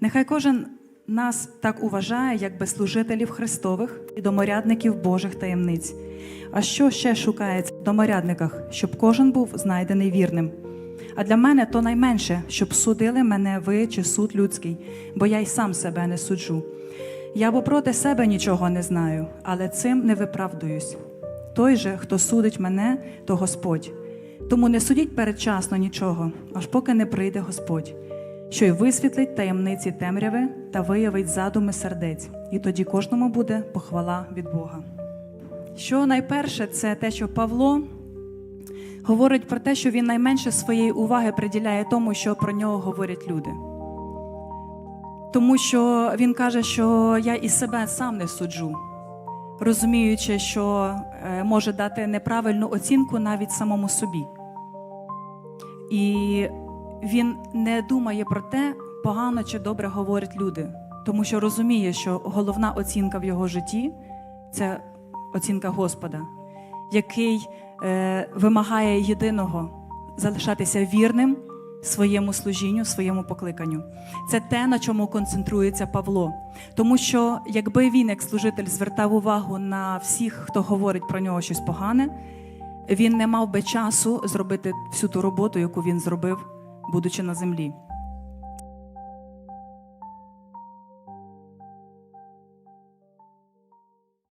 Нехай кожен нас так уважає, якби служителів Христових і доморядників Божих таємниць. А що ще шукається в доморядниках, щоб кожен був знайдений вірним? А для мене то найменше, щоб судили мене ви чи суд людський, бо я й сам себе не суджу. Я бо проти себе нічого не знаю, але цим не виправдуюсь. Той же, хто судить мене, то Господь. Тому не судіть передчасно нічого, аж поки не прийде Господь, що й висвітлить таємниці темряви та виявить задуми сердець, і тоді кожному буде похвала від Бога. Що найперше, це те, що Павло говорить про те, що він найменше своєї уваги приділяє тому, що про нього говорять люди. Тому що він каже, що я і себе сам не суджу, розуміючи, що е, може дати неправильну оцінку навіть самому собі. І він не думає про те, погано чи добре говорять люди, тому що розуміє, що головна оцінка в його житті це оцінка Господа, який е, вимагає єдиного залишатися вірним своєму служінню, своєму покликанню. Це те, на чому концентрується Павло. Тому що якби він, як служитель, звертав увагу на всіх, хто говорить про нього щось погане, він не мав би часу зробити всю ту роботу, яку він зробив, будучи на землі.